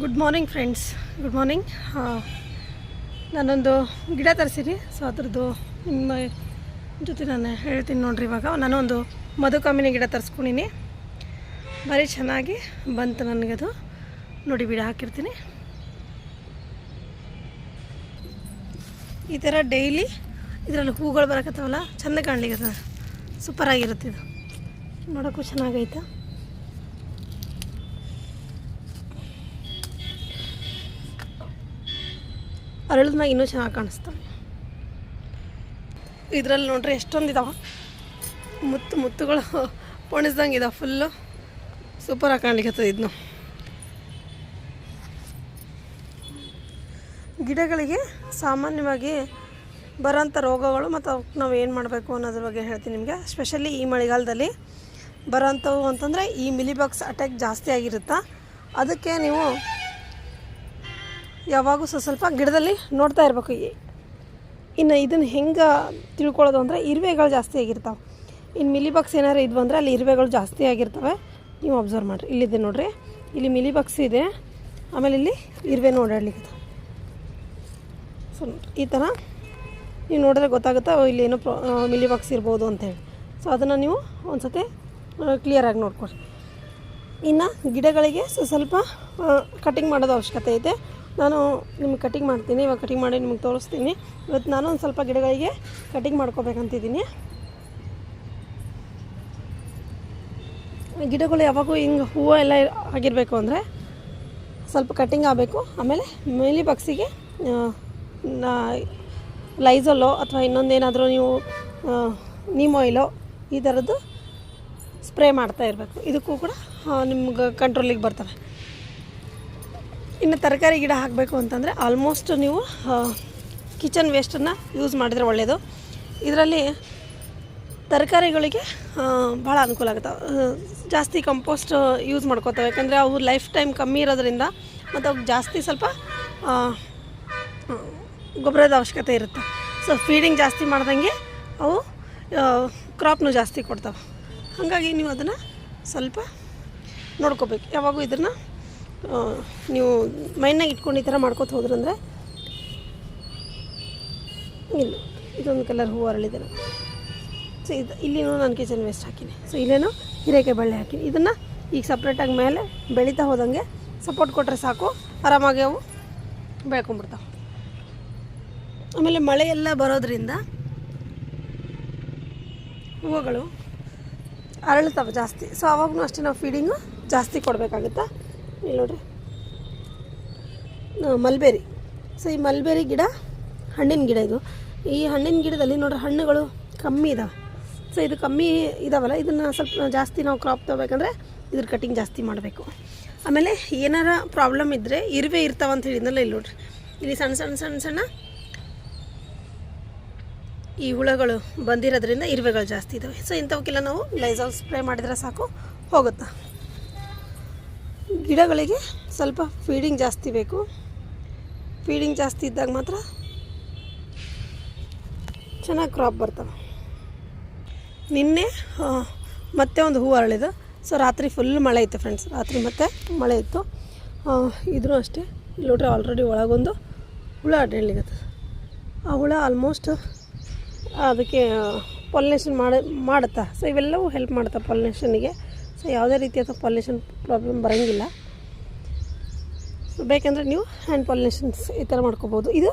Good morning friends good morning ನಾನೊಂದು ಗಿಡ ತರಿಸಿನಿ so ಅದ್ರದ್ದು ನಿಮ್ಮ ಜೊತೆ ನಾನು ಹೇಳ್ತೀನಿ ನೋಡ್ರಿ ಇವಾಗ. ನಾನು ಒಂದು ಮಧುಕಾಮಿನಿ ಗಿಡ ತರಿಸ್ಕೊಂಡಿನಿ. ಭಾರಿ ಚೆನ್ನಾಗಿ ಬಂತು ನನಗದು. ನೋಡಿ ಬಿಡ, ಹಾಕಿರ್ತೀನಿ. ಈ ಥರ ಡೈಲಿ ಇದರಲ್ಲಿ ಹೂಗಳು ಬರಕತ್ತವಲ್ಲ, ಚೆಂದ ಕಾಣ್ಲಿಕ್ಕೆ ಸೂಪರ್ ಆಗಿರುತ್ತೆ ಇದು. ನೋಡೋಕ್ಕೂ ಚೆನ್ನಾಗೈತೆ. ಅರಳಿದ್ಮ್ಯಾಗ ಇನ್ನೂ ಚೆನ್ನಾಗಿ ಕಾಣಿಸ್ತವೆ. ಇದರಲ್ಲಿ ನೋಡ್ರಿ ಎಷ್ಟೊಂದು ಇದಾವೆ. ಮುತ್ತು ಮುತ್ತುಗಳು ಪೊಣಿಸ್ದಂಗೆ ಇದಾವೆ ಫುಲ್ಲು ಸೂಪರಾಗಿ ಕಾಣ್ಲಿಕ್ಕೆ ಇದನ್ನು ಗಿಡಗಳಿಗೆ ಸಾಮಾನ್ಯವಾಗಿ ಬರೋಂಥ ರೋಗಗಳು ಮತ್ತು ಅವಕ್ಕೆ ನಾವು ಏನು ಮಾಡಬೇಕು ಅನ್ನೋದ್ರ ಬಗ್ಗೆ ಹೇಳ್ತೀನಿ ನಿಮಗೆ. ಸ್ಪೆಷಲಿ ಈ ಮಳೆಗಾಲದಲ್ಲಿ ಬರೋಂಥವು ಅಂತಂದರೆ ಈ ಮಿಲಿಬಾಕ್ಸ್ ಅಟ್ಯಾಕ್ ಜಾಸ್ತಿ ಆಗಿರುತ್ತಾ? ಅದಕ್ಕೆ ನೀವು ಯಾವಾಗೂ ಸ್ವಲ್ಪ ಸ್ವಲ್ಪ ಗಿಡದಲ್ಲಿ ನೋಡ್ತಾ ಇರಬೇಕು. ಇನ್ನು ಇದನ್ನು ಹೆಂಗೆ ತಿಳ್ಕೊಳ್ಳೋದು ಅಂದರೆ ಇರುವೆಗಳು ಜಾಸ್ತಿ ಆಗಿರ್ತಾವೆ. ಇನ್ನು ಮಿಲಿಬಗ್ಸ್ ಏನಾರು ಇದ್ವು ಅಲ್ಲಿ ಇರುವೆಗಳು ಜಾಸ್ತಿ ಆಗಿರ್ತವೆ. ನೀವು ಅಬ್ಸರ್ವ್ ಮಾಡಿರಿ. ಇಲ್ಲಿದೆ ನೋಡಿರಿ. ಇಲ್ಲಿ ಮಿಲಿಬಗ್ಸ್ ಇದೆ. ಆಮೇಲೆ ಇಲ್ಲಿ ಇರುವೆ ನೋಡಾಡ್ಲಿಕ್ಕೆ ಸೊ ಈ ಥರ ನೀವು ನೋಡಿದ್ರೆ ಗೊತ್ತಾಗುತ್ತೆ ಇಲ್ಲಿ ಏನೋ ಮಿಲಿಬಾಕ್ಸ್ ಮಿಲಿಬಗ್ಸ್ ಇರ್ಬೋದು ಅಂತೇಳಿ ಸೊ ಅದನ್ನು ನೀವು ಒಂದು ಸತಿ ಕ್ಲಿಯರಾಗಿ ನೋಡ್ಕೊಳ್ರಿ. ಇನ್ನು ಗಿಡಗಳಿಗೆ ಸ್ವಲ್ಪ ಕಟಿಂಗ್ ಮಾಡೋದು ಅವಶ್ಯಕತೆ ಐತೆ ನಾನು ನಿಮ್ಗೆ ಕಟಿಂಗ್ ಮಾಡ್ತೀನಿ, ಇವಾಗ ಕಟಿಂಗ್ ಮಾಡಿ ನಿಮಗೆ ತೋರಿಸ್ತೀನಿ. ಇವತ್ತು ನಾನು ಒಂದು ಸ್ವಲ್ಪ ಗಿಡಗಳಿಗೆ ಕಟಿಂಗ್ ಮಾಡ್ಕೋಬೇಕಂತಿದ್ದೀನಿ. ಗಿಡಗಳು ಯಾವಾಗೂ ಹಿಂಗೆ ಹೂವು ಎಲ್ಲ ಆಗಿರಬೇಕು ಅಂದರೆ ಸ್ವಲ್ಪ ಕಟಿಂಗ್ ಆಗಬೇಕು. ಆಮೇಲೆ ಮೇಲಿ ಬಕ್ಸಿಗೆ ಲೈಸಲ್ಲೋ ಅಥವಾ ಇನ್ನೊಂದೇನಾದರೂ ನೀವು ನೀಮ್ ಆಯಿಲೋ ಈ ಥರದ್ದು ಸ್ಪ್ರೇ ಮಾಡ್ತಾ ಇರಬೇಕು. ಇದಕ್ಕೂ ಕೂಡ ನಿಮ್ಗೆ ಕಂಟ್ರೋಲಿಗೆ ಬರ್ತವೆ. ಇನ್ನು ತರಕಾರಿ ಗಿಡ ಹಾಕಬೇಕು ಅಂತಂದರೆ ಆಲ್ಮೋಸ್ಟ್ ನೀವು ಕಿಚನ್ ವೇಸ್ಟನ್ನು ಯೂಸ್ ಮಾಡಿದರೆ ಒಳ್ಳೆಯದು ಇದರಲ್ಲಿ ತರಕಾರಿಗಳಿಗೆ ಭಾಳ ಅನುಕೂಲ ಆಗುತ್ತೆ. ಜಾಸ್ತಿ ಕಂಪೋಸ್ಟ್ ಯೂಸ್ ಮಾಡ್ಕೋತವೆ ಯಾಕಂದರೆ ಅವು ಲೈಫ್ ಟೈಮ್ ಕಮ್ಮಿ ಇರೋದ್ರಿಂದ ಮತ್ತು ಅವ್ಕೆ ಜಾಸ್ತಿ ಸ್ವಲ್ಪ ಗೊಬ್ಬರದ ಅವಶ್ಯಕತೆ ಇರುತ್ತೆ. ಸೊ ಫೀಡಿಂಗ್ ಜಾಸ್ತಿ ಮಾಡ್ದಂಗೆ ಅವು ಕ್ರಾಪ್ನು ಜಾಸ್ತಿ ಕೊಡ್ತಾವೆ. ಹಾಗಾಗಿ ನೀವು ಅದನ್ನು ಸ್ವಲ್ಪ ನೋಡ್ಕೋಬೇಕು. ಯಾವಾಗೂ ಇದನ್ನು ನೀವು ಮೈನಾಗ ಇಟ್ಕೊಂಡು ಈ ಥರ ಮಾಡ್ಕೊತ ಹೋದ್ರಂದ್ರೆ ಇಲ್ಲ, ಇದೊಂದು ಕಲರ್ ಹೂವು ಅರಳಿದೆ ನಾನು ಸೊ ಇದು ಇಲ್ಲಿನೂ ನಾನು ಕಿಚನ್ ವೇಸ್ಟ್ ಹಾಕಿನಿ. ಸೊ ಇಲ್ಲೇನು ಹಿರೇಕೆ ಬಳ್ಳಿ ಹಾಕಿನಿ. ಇದನ್ನು ಈಗ ಸಪ್ರೇಟಾಗಿ ಮೇಲೆ ಬೆಳೀತಾ ಹೋದಂಗೆ ಸಪೋರ್ಟ್ ಕೊಟ್ಟರೆ ಸಾಕು, ಆರಾಮಾಗಿ ಅವು ಬೆಳ್ಕೊಂಬಿಡ್ತಾವೆ. ಆಮೇಲೆ ಮಳೆ ಎಲ್ಲ ಬರೋದ್ರಿಂದ ಹೂವುಗಳು ಅರಳ್ತಾವೆ ಜಾಸ್ತಿ. ಸೊ ಅವಾಗೂ ಅಷ್ಟೇ ನಾವು ಫೀಡಿಂಗು ಜಾಸ್ತಿ ಕೊಡಬೇಕಾಗುತ್ತಾ? ಇಲ್ಲಿ ನೋಡ್ರಿ. ಮಲ್ಬೆರಿ. ಸೊ ಈ ಮಲ್ಬೇರಿ ಗಿಡ, ಹಣ್ಣಿನ ಗಿಡ ಇದು. ಈ ಹಣ್ಣಿನ ಗಿಡದಲ್ಲಿ ನೋಡ್ರಿ ಹಣ್ಣುಗಳು ಕಮ್ಮಿ ಇದಾವೆ. ಸೊ ಇದು ಕಮ್ಮಿ ಇದಾವಲ್ಲ, ಇದನ್ನು ಸ್ವಲ್ಪ ಜಾಸ್ತಿ ನಾವು ಕ್ರಾಪ್ ತೊಗೋಬೇಕಂದ್ರೆ ಇದ್ರ ಕಟಿಂಗ್ ಜಾಸ್ತಿ ಮಾಡಬೇಕು. ಆಮೇಲೆ ಏನಾರ ಪ್ರಾಬ್ಲಮ್ ಇದ್ದರೆ ಇರುವೆ ಇರ್ತಾವ ಅಂತ ಹೇಳಿದ್ನಲ್ಲ ಇಲ್ಲಿ ನೋಡ್ರಿ. ಇಲ್ಲಿ ಸಣ್ಣ ಸಣ್ಣ ಸಣ್ಣ ಸಣ್ಣ ಈ ಹುಳಗಳು ಬಂದಿರೋದ್ರಿಂದ ಇರುವೆಗಳು ಜಾಸ್ತಿ ಇದ್ದಾವೆ ಸೊ ಇಂಥವಕ್ಕೆಲ್ಲ ನಾವು ಲೈಸಾಲ್ ಸ್ಪ್ರೇ ಮಾಡಿದರೆ ಸಾಕು, ಹೋಗುತ್ತೆ? ಗಿಡಗಳಿಗೆ ಸ್ವಲ್ಪ ಫೀಡಿಂಗ್ ಜಾಸ್ತಿ ಬೇಕು. ಫೀಡಿಂಗ್ ಜಾಸ್ತಿ ಇದ್ದಾಗ ಮಾತ್ರ ಚೆನ್ನಾಗಿ ಕ್ರಾಪ್ ಬರ್ತವೆ. ನಿನ್ನೆ ಮತ್ತೆ ಒಂದು ಹೂವು ಅರಳಿದೆ. ಸೊ ರಾತ್ರಿ ಫುಲ್ ಮಳೆ ಇತ್ತು ಫ್ರೆಂಡ್ಸ್ ರಾತ್ರಿ ಮತ್ತೆ ಮಳೆ ಇತ್ತು. ಇದ್ರೂ ಅಷ್ಟೇ. ಇಲ್ಲಿ ನೋಡ್ರಿ ಆಲ್ರೆಡಿ ಒಳಗೊಂದು ಹುಳ ಅಡ್ಡಾಡ್ಲಿಕ್ಕೆ ಆ ಹುಳ ಆಲ್ಮೋಸ್ಟ್ ಅದಕ್ಕೆ ಪಾಲಿನೇಷನ್ ಮಾಡಿ, ಮಾಡುತ್ತಾ? ಸೊ ಇವೆಲ್ಲವೂ ಹೆಲ್ಪ್ ಮಾಡುತ್ತೆ ಪಾಲಿನೇಷನ್ಗೆ ಸೊ ಯಾವುದೇ ರೀತಿಯಾದ ಪಾಲಿನೇಷನ್ ಪ್ರಾಬ್ಲಮ್ ಬರೋಂಗಿಲ್ಲ. ಸೊ ಬೇಕಂದರೆ ನೀವು ಹ್ಯಾಂಡ್ ಪಾಲಿನೇಷನ್ಸ್ ಈ ಥರ ಮಾಡ್ಕೋಬೋದು. ಇದು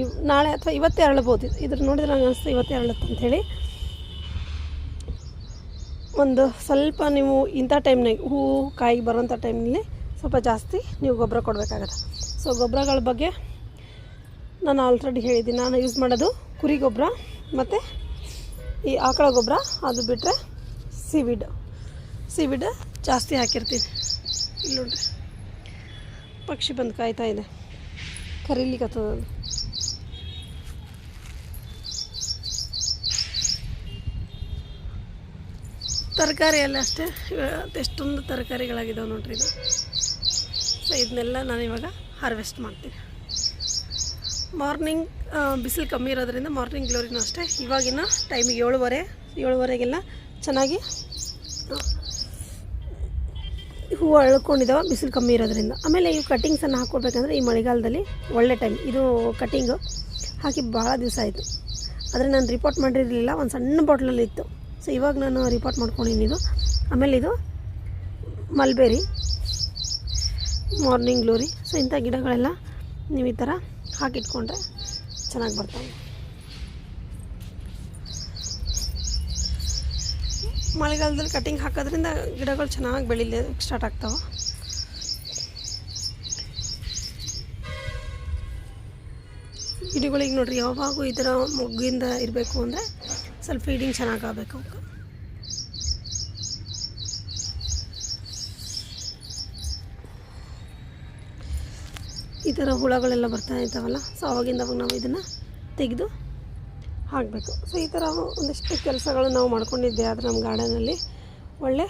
ಇವ್ ನಾಳೆ ಅಥವಾ ಇವತ್ತೇ ಅರಳ್ಬೋದು. ಇದು ಇದ್ರ ನೋಡಿದ್ರೆ ನನಗೆ ಅನಿಸ್ತು ಇವತ್ತೇ ಅರಳುತ್ತೆ ಅಂಥೇಳಿ ಒಂದು ಸ್ವಲ್ಪ ನೀವು ಇಂಥ ಟೈಮ್ನಾಗ ಹೂವು ಕಾಯಿ ಬರೋಂಥ ಟೈಮ್ನಲ್ಲಿ ಸ್ವಲ್ಪ ಜಾಸ್ತಿ ನೀವು ಗೊಬ್ಬರ ಕೊಡಬೇಕಾಗತ್ತೆ. ಸೊ ಗೊಬ್ಬರಗಳ ಬಗ್ಗೆ ನಾನು ಆಲ್ರೆಡಿ ಹೇಳಿದ್ದೀನಿ. ನಾನು ಯೂಸ್ ಮಾಡೋದು ಕುರಿ ಗೊಬ್ಬರ ಮತ್ತು ಈ ಆಕಳ ಗೊಬ್ಬರ. ಅದು ಬಿಟ್ಟರೆ ಸೀವಿಡ್ ಸೀವಿಡ್ ಜಾಸ್ತಿ ಹಾಕಿರ್ತೀನಿ. ಇಲ್ಲಿ ನೋಡ್ರಿ. ಪಕ್ಷಿ ಬಂದು ಕಾಯ್ತಾ ಇದೆ. ಕರೀಲಿಕ್ಕತ್ತದ ತರಕಾರಿ ಎಲ್ಲ ಅಷ್ಟೇ. ಎಷ್ಟೊಂದು ತರಕಾರಿಗಳಾಗಿದ್ದಾವೆ ನೋಡ್ರಿ ಇದು. ಸೊ ಇದನ್ನೆಲ್ಲ ನಾನು ಇವಾಗ ಹಾರ್ವೆಸ್ಟ್ ಮಾಡ್ತೀನಿ. ಮಾರ್ನಿಂಗ್ ಬಿಸಿಲು ಕಮ್ಮಿ ಇರೋದ್ರಿಂದ ಮಾರ್ನಿಂಗ್ ಗ್ಲೋರಿನೂ ಅಷ್ಟೇ. ಇವಾಗಿನ ಟೈಮಿಗೆ ಏಳುವರೆ, ಏಳುವರೆಗೆಲ್ಲ ಚೆನ್ನಾಗಿ ಹೂವು ಅಳ್ಕೊಂಡಿದ್ದಾವೆ ಬಿಸಿಲು ಕಮ್ಮಿ ಇರೋದ್ರಿಂದ. ಆಮೇಲೆ ಇವು ಕಟ್ಟಿಂಗ್ಸನ್ನು ಹಾಕ್ಕೊಡ್ಬೇಕಂದ್ರೆ ಈ ಮಳೆಗಾಲದಲ್ಲಿ ಒಳ್ಳೆ ಟೈಮ್ ಇದು ಕಟ್ಟಿಂಗು ಹಾಕಿ ಭಾಳ ದಿವಸ ಆಯಿತು. ಆದರೆ ನಾನು ರಿಪೋರ್ಟ್ ಮಾಡಿರಲಿಲ್ಲ, ಒಂದು ಸಣ್ಣ ಬಾಟ್ಲಲ್ಲಿ ಇತ್ತು. ಸೊ ಇವಾಗ ನಾನು ರಿಪೋರ್ಟ್ ಮಾಡ್ಕೊಂಡಿದ್ದೀನಿ ಇದು. ಆಮೇಲೆ ಇದು ಮಲ್ಬೇರಿ ಮಾರ್ನಿಂಗ್ ಗ್ಲೋರಿ ಸೊ ಇಂಥ ಗಿಡಗಳೆಲ್ಲ ನೀವು ಈ ಥರ ಹಾಕಿಟ್ಕೊಂಡ್ರೆ ಚೆನ್ನಾಗಿ ಬರ್ತಾವೆ. ಮಳೆಗಾಲದಲ್ಲಿ ಕಟಿಂಗ್ ಹಾಕೋದ್ರಿಂದ ಗಿಡಗಳು ಚೆನ್ನಾಗಿ ಬೆಳೀಲಿ ಸ್ಟಾರ್ಟ್ ಆಗ್ತಾವೆ. ಗಿಡಗಳಿಗೆ ನೋಡ್ರಿ ಯಾವಾಗೂ ಈ ಥರ ಮೊಗ್ಗಿಂದ ಇರಬೇಕು ಅಂದರೆ ಸ್ವಲ್ಪ ಫೀಡಿಂಗ್ ಚೆನ್ನಾಗಿ ಆಗಬೇಕು ಅವಕ್ಕೆ ಈ ಥರ ಹುಳಗಳೆಲ್ಲ ಬರ್ತಾ ಇರ್ತಾವಲ್ಲ, ಸೊ ಅವಾಗಿಂದ ಅವಾಗ ನಾವು ಇದನ್ನು ತೆಗೆದು ಹಾಕಬೇಕು. ಸೊ ಈ ಥರ ಒಂದಿಷ್ಟು ಕೆಲಸಗಳು ನಾವು ಮಾಡ್ಕೊಂಡಿದ್ದೆ ಆದರೆ ನಮ್ಮ ಗಾರ್ಡನಲ್ಲಿ. ಒಳ್ಳೆ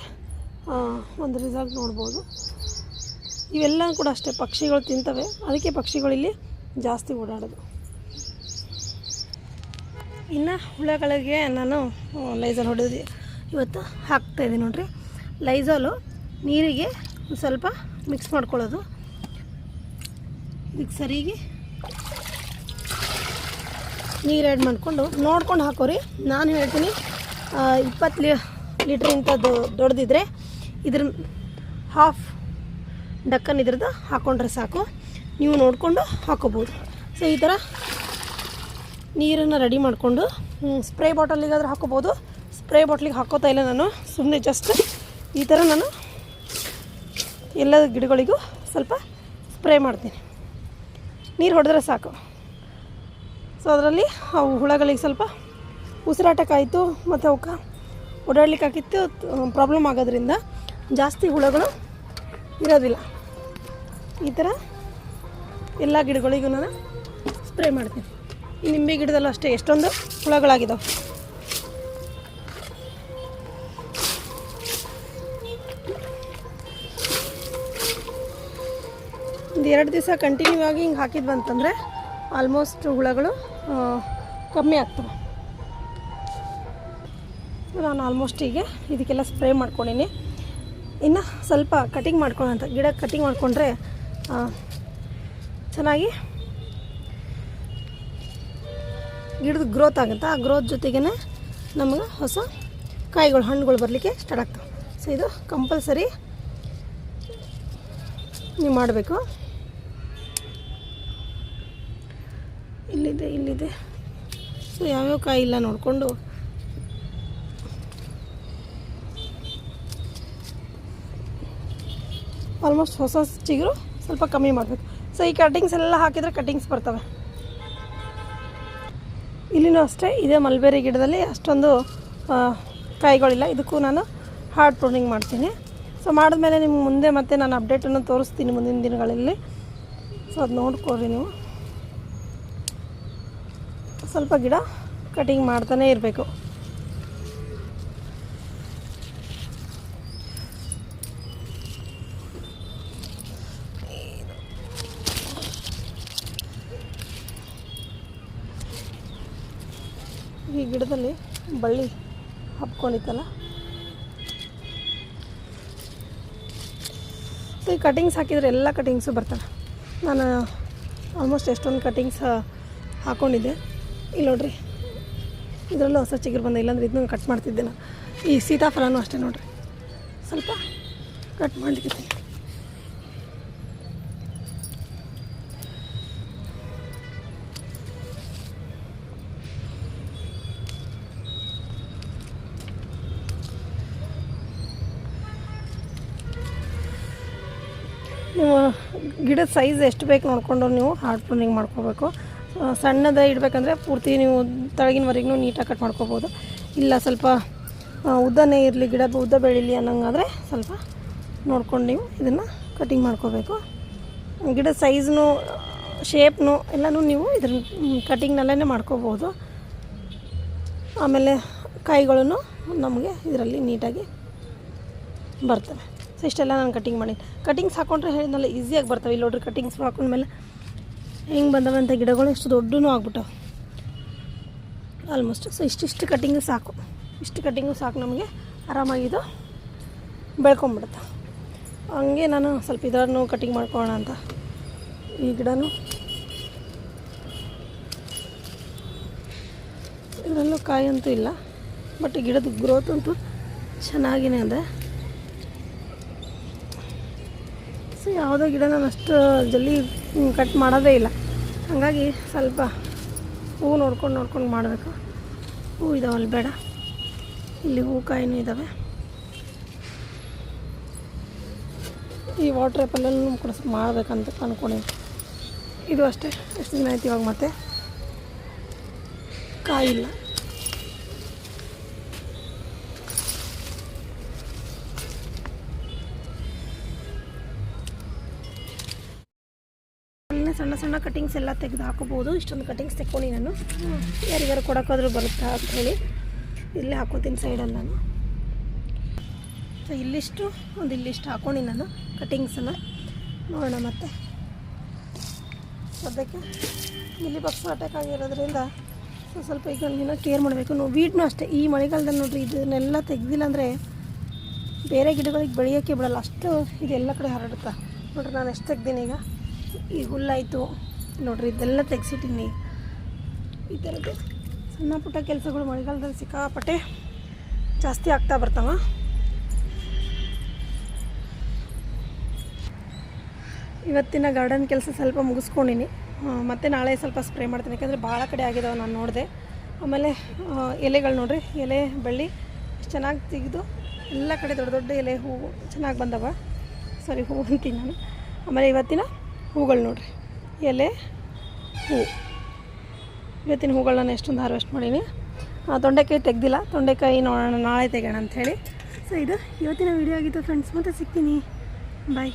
ಒಂದು ರಿಸಲ್ಟ್ ನೋಡ್ಬೋದು. ಇವೆಲ್ಲ ಕೂಡ ಅಷ್ಟೇ, ಪಕ್ಷಿಗಳು ತಿಂತವೆ. ಅದಕ್ಕೆ ಪಕ್ಷಿಗಳಿಲ್ಲಿ ಜಾಸ್ತಿ ಓಡಾಡೋದು. ಇನ್ನು ಹುಳಗಳಿಗೆ ನಾನು ಲೈಝಾಲ್ ಹೊಡೆದು ಇವತ್ತು ಹಾಕ್ತಾಯಿದ್ದೀನಿ ನೋಡಿರಿ. ಲೈಝಾಲು ನೀರಿಗೆ ಸ್ವಲ್ಪ ಮಿಕ್ಸ್ ಮಾಡ್ಕೊಳ್ಳೋದು. ಇದಕ್ಕೆ ಸರಿಗೆ ನೀರು ಆ್ಯಡ್ ಮಾಡಿಕೊಂಡು ನೋಡ್ಕೊಂಡು ಹಾಕೋರಿ. ನಾನು ಹೇಳ್ತೀನಿ ಇಪ್ಪತ್ತು ಲೀ ಲೀಟ್ರ್ ಇಂಥದ್ದು ದೊಡ್ಡದಿದ್ರೆ ಇದ್ರ ಹಾಫ್ ಡಕ್ಕನ್ ಇದ್ರದ್ದು ಹಾಕ್ಕೊಂಡ್ರೆ ಸಾಕು. ನೀವು ನೋಡಿಕೊಂಡು ಹಾಕೋಬೋದು. ಸೊ ಈ ಥರ ನೀರನ್ನು ರೆಡಿ ಮಾಡಿಕೊಂಡು ಸ್ಪ್ರೇ ಬಾಟಲಿಗಾದ್ರೂ ಹಾಕೋಬೋದು. ಸ್ಪ್ರೇ ಬಾಟ್ಲಿಗೆ ಹಾಕೋತಾ ಇಲ್ಲ ನಾನು ಸುಮ್ಮನೆ ಜಸ್ಟ್ ಈ ಥರ ನಾನು ಎಲ್ಲ ಗಿಡಗಳಿಗೂ ಸ್ವಲ್ಪ ಸ್ಪ್ರೇ ಮಾಡ್ತೀನಿ. ನೀರು ಹೊಡೆದ್ರೆ ಸಾಕು. ಸೊ ಅದರಲ್ಲಿ ಅವು ಹುಳಗಳಿಗೆ ಸ್ವಲ್ಪ ಉಸಿರಾಟಕ್ಕಾಯಿತು ಮತ್ತು ಅವಕ್ಕೆ ಓಡಾಡ್ಲಿಕ್ಕೆ ಆಗಿತ್ತು ಪ್ರಾಬ್ಲಮ್ ಆಗೋದ್ರಿಂದ ಜಾಸ್ತಿ ಹುಳಗಳು ಇರೋದಿಲ್ಲ. ಈ ಥರ ಎಲ್ಲ ಗಿಡಗಳಿಗೂ ನಾನು ಸ್ಪ್ರೇ ಮಾಡ್ತೀನಿ. ಈ ನಿಂಬೆ ಗಿಡದಲ್ಲೂ ಅಷ್ಟೇ, ಎಷ್ಟೊಂದು ಹುಳಗಳಾಗಿದ್ದಾವೆ ಒಂದು ಎರಡು ದಿವಸ ಕಂಟಿನ್ಯೂ ಆಗಿ ಹಿಂಗೆ ಹಾಕಿದ್ವಿ ಅಂತಂದರೆ ಆಲ್ಮೋಸ್ಟ್ ಹುಳಗಳು ಕಮ್ಮಿ ಆಗ್ತವೆ ನಾನು ಆಲ್ಮೋಸ್ಟ್ ಈಗ ಇದಕ್ಕೆಲ್ಲ ಸ್ಪ್ರೇ ಮಾಡ್ಕೊಂಡಿನಿ. ಇನ್ನು ಸ್ವಲ್ಪ ಕಟಿಂಗ್ ಮಾಡ್ಕೊಳ್ಳೋಂಥ ಗಿಡ ಕಟಿಂಗ್ ಮಾಡಿಕೊಂಡ್ರೆ ಚೆನ್ನಾಗಿ ಗಿಡದ ಗ್ರೋತ್ ಆಗುತ್ತೆ. ಆ ಗ್ರೋತ್ ಜೊತೆಗೇ ನಮಗೆ ಹೊಸ ಕಾಯಿಗಳು, ಹಣ್ಣುಗಳು ಬರಲಿಕ್ಕೆ ಸ್ಟಾರ್ಟ್ ಆಗ್ತವೆ. ಸೊ ಇದು ಕಂಪಲ್ಸರಿ ನೀವು ಮಾಡಬೇಕು. ಇಲ್ಲಿದೆ ಇಲ್ಲಿದೆ. ಸೊ ಯಾವ್ಯಾವ ಕಾಯಿ ಇಲ್ಲ ನೋಡಿಕೊಂಡು. ಆಲ್ಮೋಸ್ಟ್ ಹೊಸ ಚಿಗುರು ಸ್ವಲ್ಪ ಕಮ್ಮಿ ಮಾಡಬೇಕು. ಸೊ ಈ ಕಟ್ಟಿಂಗ್ಸ್ ಎಲ್ಲ ಹಾಕಿದರೆ ಕಟ್ಟಿಂಗ್ಸ್ ಬರ್ತವೆ. ಇಲ್ಲಿನೂ ಅಷ್ಟೇ, ಇದೇ ಮಲ್ಬೇರಿ ಗಿಡದಲ್ಲಿ ಅಷ್ಟೊಂದು ಕಾಯಿಗಳಿಲ್ಲ. ಇದಕ್ಕೂ ನಾನು ಹಾರ್ಡ್ ಪ್ರೂನಿಂಗ್ ಮಾಡ್ತೀನಿ. ಸೊ ಮಾಡಿದ್ಮೇಲೆ ನಿಮ್ಗೆ ಮುಂದೆ ಮತ್ತೆ ನಾನು ಅಪ್ಡೇಟನ್ನು ತೋರಿಸ್ತೀನಿ ಮುಂದಿನ ದಿನಗಳಲ್ಲಿ. ಸೊ ಅದು ನೋಡ್ಕೊಳ್ರಿ ನೀವು. ಸ್ವಲ್ಪ ಗಿಡ ಕಟಿಂಗ್ ಮಾಡ್ತಾನೇ ಇರಬೇಕು. ಈ ಗಿಡದಲ್ಲಿ ಬಳ್ಳಿ ಹಬ್ಕೊಂಡಿತ್ತಲ್ಲ? ಈ ಕಟಿಂಗ್ಸ್ ಹಾಕಿದರೆ ಎಲ್ಲ ಕಟಿಂಗ್ಸು ಬರ್ತವೆ. ನಾನು ಆಲ್ಮೋಸ್ಟ್ ಎಷ್ಟೊಂದು ಕಟಿಂಗ್ಸ್ ಹಾಕ್ಕೊಂಡಿದ್ದೆ ಇಲ್ಲಿ ನೋಡ್ರಿ. ಇದರಲ್ಲೂ ಹೊಸ ಚಿಗುರು ಬಂದ, ಇಲ್ಲಾಂದ್ರೆ ಇದನ್ನ ಕಟ್ ಮಾಡ್ತಿದ್ದೆ ನಾನು ಈ ಸೀತಾಫಲನೂ ಅಷ್ಟೇ ನೋಡ್ರಿ. ಸ್ವಲ್ಪ ಕಟ್ ಮಾಡಲಿಕ್ಕೆ ನೀವು ಗಿಡದ ಸೈಜ್ ಎಷ್ಟು ಬೇಕು ನೋಡಿಕೊಂಡು ನೀವು ಹಾರ್ಡ್ ಪ್ರೂನಿಂಗ್ ಮಾಡ್ಕೋಬೇಕು. ಸಣ್ಣದ ಇಡಬೇಕಂದ್ರೆ ಪೂರ್ತಿ ನೀವು ತಳಗಿನವರೆಗೂ ನೀಟಾಗಿ ಕಟ್ ಮಾಡ್ಕೋಬೋದು. ಇಲ್ಲ ಸ್ವಲ್ಪ ಉದ್ದನೇ ಇರಲಿ, ಗಿಡ ಉದ್ದ ಬೆಳೀಲಿ ಅನ್ನೋಂಗಾದರೆ ಸ್ವಲ್ಪ ನೋಡ್ಕೊಂಡು ನೀವು ಇದನ್ನು ಕಟಿಂಗ್ ಮಾಡ್ಕೋಬೇಕು. ಗಿಡದ ಸೈಜ್ನು ಶೇಪ್ನು ಎಲ್ಲನೂ ನೀವು ಇದ್ರ ಕಟಿಂಗ್ನಲ್ಲೇ ಮಾಡ್ಕೋಬೋದು. ಆಮೇಲೆ ಕಾಯಿಗಳನ್ನು ನಮಗೆ ಇದರಲ್ಲಿ ನೀಟಾಗಿ ಬರ್ತವೆ. ಸೊ ಇಷ್ಟೆಲ್ಲ ನಾನು ಕಟಿಂಗ್ ಮಾಡಿ ಕಟಿಂಗ್ಸ್ ಹಾಕೊಂಡ್ರೆ ಹೇಳಿದ್ನಲ್ಲ ಈಸಿಯಾಗಿ ಬರ್ತವೆ. ಇಲ್ಲಿ ನೋಡ್ರಿ ಕಟಿಂಗ್ಸ್ ಹಾಕೊಂಡ್ಮೇಲೆ ಹೆಂಗೆ ಬಂದವಂಥ ಗಿಡಗಳು ಇಷ್ಟು ದೊಡ್ಡನೂ ಆಗ್ಬಿಟ್ಟವು ಆಲ್ಮೋಸ್ಟ್ ಸೊ ಇಷ್ಟಿಷ್ಟು ಕಟ್ಟಿಂಗು ಸಾಕು. ಇಷ್ಟು ಕಟ್ಟಿಂಗು ಸಾಕು ನಮಗೆ. ಆರಾಮಾಗಿದ್ದು ಬೆಳ್ಕೊಂಬಿಡುತ್ತೆ. ಹಂಗೆ ನಾನು ಸ್ವಲ್ಪ ಇದನ್ನು ಕಟ್ಟಿಂಗ್ ಮಾಡ್ಕೊಳ್ಳೋಣ ಅಂತ. ಈ ಗಿಡನೂ. ಇದರಲ್ಲೂ ಕಾಯಿ ಇಲ್ಲ. ಬಟ್ ಗಿಡದ ಗ್ರೋತ್ ಅಂತೂ ಚೆನ್ನಾಗಿನೇ ಇದೆ. ಸೊ ಯಾವುದೋ ಗಿಡ ನಾನು ಅಷ್ಟು ಜಲ್ದಿ ಕಟ್ ಮಾಡೋದೇ ಇಲ್ಲ. ಹಾಗಾಗಿ ಸ್ವಲ್ಪ ಹೂವು ನೋಡ್ಕೊಂಡು ನೋಡ್ಕೊಂಡು ಮಾಡಬೇಕು. ಹೂವು ಇದಾವಲ್ಲಿ ಬೇಡ. ಇಲ್ಲಿ ಹೂ ಕಾಯಿನೂ ಇದ್ದಾವೆ ಈ ವಾಟರ್ ಆ್ಯಪಲ್ಲನ್ನು ಕೂಡ ಮಾಡಬೇಕಂತ ಅಂದ್ಕೊಂಡಿದ್ದೆ ಇದು ಅಷ್ಟೇ. ಎಷ್ಟು ದಿನ ಆಯ್ತು ಇವಾಗ ಮತ್ತೆ? ಕಾಯಿಲ್ಲ. ಸಣ್ಣ ಸಣ್ಣ ಕಟಿಂಗ್ಸ್ ಎಲ್ಲ ತೆಗೆದು ಹಾಕೋಬೋದು ಇಷ್ಟೊಂದು ಕಟಿಂಗ್ಸ್ ತೆಕ್ಕೊಂಡು ನಾನು ಯಾರಿಗಾರು ಕೊಡೋಕ್ಕಾದ್ರೂ ಬರುತ್ತಾ ಅಂತ ಹೇಳಿ ಇಲ್ಲೇ ಹಾಕೋತೀನಿ ಸೈಡಲ್ಲಿ ನಾನು. ಸೊ ಇಲ್ಲಿಷ್ಟು, ಒಂದು ಇಲ್ಲಿಷ್ಟು ಹಾಕೊಂಡು ನಾನು ಕಟಿಂಗ್ಸನ್ನು ನೋಡೋಣ ಮತ್ತೆ. ಸದ್ಯಕ್ಕೆ ಇಲ್ಲಿ ಬಕ್ಸ್ ಅಟ್ಯಾಕ್ ಆಗಿರೋದ್ರಿಂದ ಸ್ವಲ್ಪ ಈಗ ದಿನ ಕೇರ್ ಮಾಡಬೇಕು. ನೋವು ವೀಡ್ನೂ ಅಷ್ಟೇ. ಈ ಮಳೆಗಾಲದಲ್ಲಿ ನೋಡ್ರಿ, ಇದನ್ನೆಲ್ಲ ತೆಗ್ದಿಲ್ಲ ಅಂದರೆ ಬೇರೆ ಗಿಡಗಳಿಗೆ ಬೆಳೆಯೋಕ್ಕೆ ಬಿಡಲ್ಲ. ಅಷ್ಟು ಇದೆಲ್ಲ ಕಡೆ ಹರಡುತ್ತಾ. ನೋಡ್ರಿ, ನಾನು ಎಷ್ಟು ತೆಗ್ದೀನಿ ಈಗ. ಈ ಹುಲ್ಲಾಯಿತು. ನೋಡ್ರಿ, ಇದೆಲ್ಲ ತೆಗ್ಸಿಟ್ಟೀನಿ. ಈ ಥರದ್ದು ಸಣ್ಣ ಪುಟ್ಟ ಕೆಲಸಗಳು ಮಳೆಗಾಲದಲ್ಲಿ ಸಿಕ್ಕಾಪಟ್ಟೆ ಜಾಸ್ತಿ ಆಗ್ತಾ ಬರ್ತಾವ. ಇವತ್ತಿನ ಗಾರ್ಡನ್ ಕೆಲಸ ಸ್ವಲ್ಪ ಮುಗಿಸ್ಕೊಂಡಿನಿ. ಮತ್ತು ನಾಳೆ ಸ್ವಲ್ಪ ಸ್ಪ್ರೇ ಮಾಡ್ತೀನಿ. ಯಾಕಂದರೆ ಭಾಳ ಕಡೆ ಆಗಿದಾವೆ ನಾನು ನೋಡಿದೆ. ಆಮೇಲೆ ಎಲೆಗಳು ನೋಡ್ರಿ, ಎಲೆ, ಬಳ್ಳಿ ಚೆನ್ನಾಗಿ ತೆಗೆದು ಎಲ್ಲ ಕಡೆ ದೊಡ್ಡ ದೊಡ್ಡ ಎಲೆ ಹೂವು ಚೆನ್ನಾಗಿ ಬಂದವ. ಸಾರಿ, ಹೂವು ಅಂತೀನಿ ನಾನು. ಆಮೇಲೆ ಇವತ್ತಿನ ಹೂಗಳು ನೋಡ್ರಿ. ಎಲೆ, ಹೂ. ಇವತ್ತಿನ ಹೂಗಳನ್ನ ನಾನು ಎಷ್ಟೊಂದು ಹಾರ್ವೆಸ್ಟ್ ಮಾಡೀನಿ. ತೊಂಡೆಕಾಯಿ ತೆಗ್ದಿಲ್ಲ. ತೊಂಡೆಕಾಯಿ ನೋಡೋಣ ನಾಳೆ ತೆಗೋಣ ಅಂಥೇಳಿ ಸೊ ಇದು ಇವತ್ತಿನ ವಿಡಿಯೋ ಆಗಿತ್ತು ಫ್ರೆಂಡ್ಸ್ ಮತ್ತೆ ಸಿಗ್ತೀನಿ. ಬಾಯ್